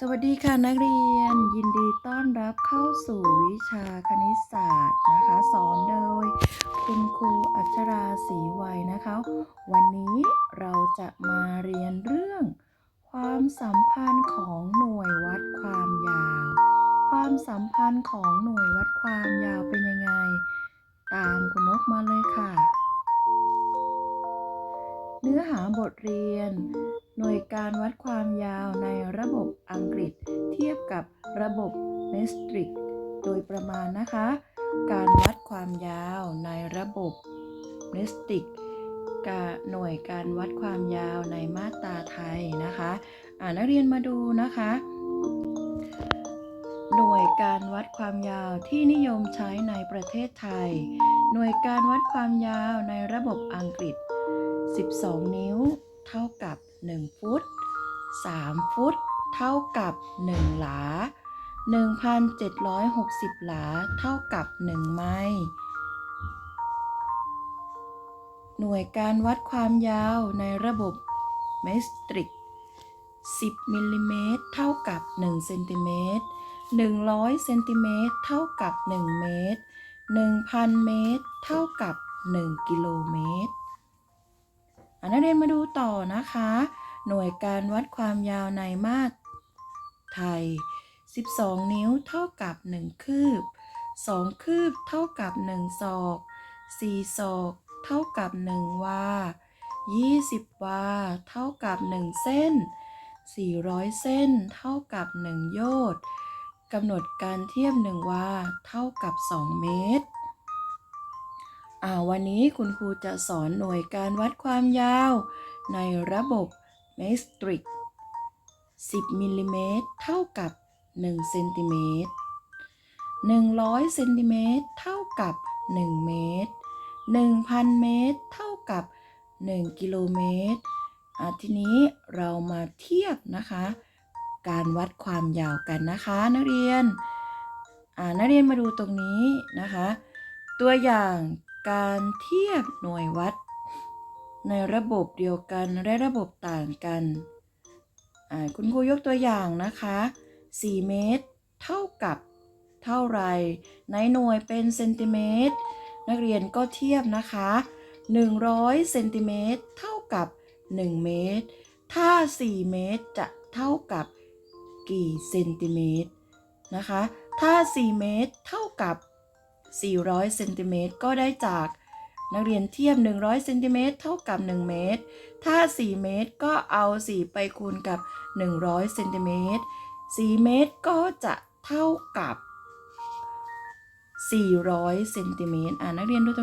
สวัสดีค่ะนักเรียนยินดีต้อนรับเข้าสู่วิชาคณิตศาสตร์นะคะ สอนโดย คุณครูอัชราศรีวัยนะคะ วันนี้เราจะมาเรียนเรื่อง ความสัมพันธ์ของหน่วยวัดความยาว ความสัมพันธ์ของหน่วยวัดความยาวเป็นยังไง ตามคุณนกมาเลยค่ะ เนื้อหาบทเรียน หน่วยการวัดความยาวในระบบอังกฤษ เทียบกับระบบเมสตริก โดยประมาณนะคะ การวัดความยาวในระบบเมสตริกกับหน่วยการวัดความยาวในมาตราไทยนะคะอ่านักเรียนมาดูนะคะ หน่วยการวัดความยาวที่นิยมใช้ในประเทศไทย หน่วยการวัดความยาวในระบบอังกฤษ 12 นิ้ว เท่า 1 ฟุต 3 ฟุต เท่ากับ 1 หลา 1,760 หลา เท่ากับ 1 ไมล์หน่วยการวัดความยาวในระบบเมตริก 10 มิลลิเมตร เท่ากับ 1 เซนติเมตร 100 เซนติเมตร เท่ากับ 1 เมตร 1,000 เมตร เท่ากับ 1 กิโลเมตร นักเรียนมาดูต่อนะคะ หน่วยการวัดความยาวในมาตรไทย 12 นิ้วเท่ากับ 1 คืบ 2 คืบเท่ากับ 1 ศอก 4 ศอกเท่ากับ 1 วา 20 วา เท่ากับ 1 เส้น 400 เส้น เท่ากับ 1 โยชน์กำหนดการเทียบ 1 วา เท่ากับ 2 เมตร อ่าวันนี้คุณครูจะสอนหน่วยการวัดความยาว ในระบบเมตริก 10มิลลิเมตรเท่ากับ1เซนติเมตร100เซนติเมตรเท่ากับ 1 เมตร 1,000 เมตร เท่ากับ 1 กิโลเมตรทีนี้เรามาเทียบนะคะ การวัดความยาวกันนะคะ นักเรียนนักเรียนมาดูตรงนี้นะคะ ตัวอย่าง การเทียบหน่วยวัด ในระบบเดียวกันและระบบต่างกัน คุณครูยกตัวอย่างนะคะ 4 เมตร เท่ากับเท่าไร ในหน่วยเป็นเซนติเมตร นักเรียนก็เทียบนะคะ 100 เซนติเมตรเท่ากับ 1 เมตร ถ้า 4 เมตรจะเท่ากับกี่เซนติเมตรนะคะ ถ้า 4 เมตรเท่ากับ 400เซนติเมตรก็ได้จาก นักเรียนเทียบ 100เซนติเมตรเท่ากับ 1 เมตร ถ้า 4 เมตรก็เอา 4 ไปคูณกับ 100เซนติเมตร4เมตรก็จะเท่ากับ 400เซนติเมตรอ่านักเรียนดูตรง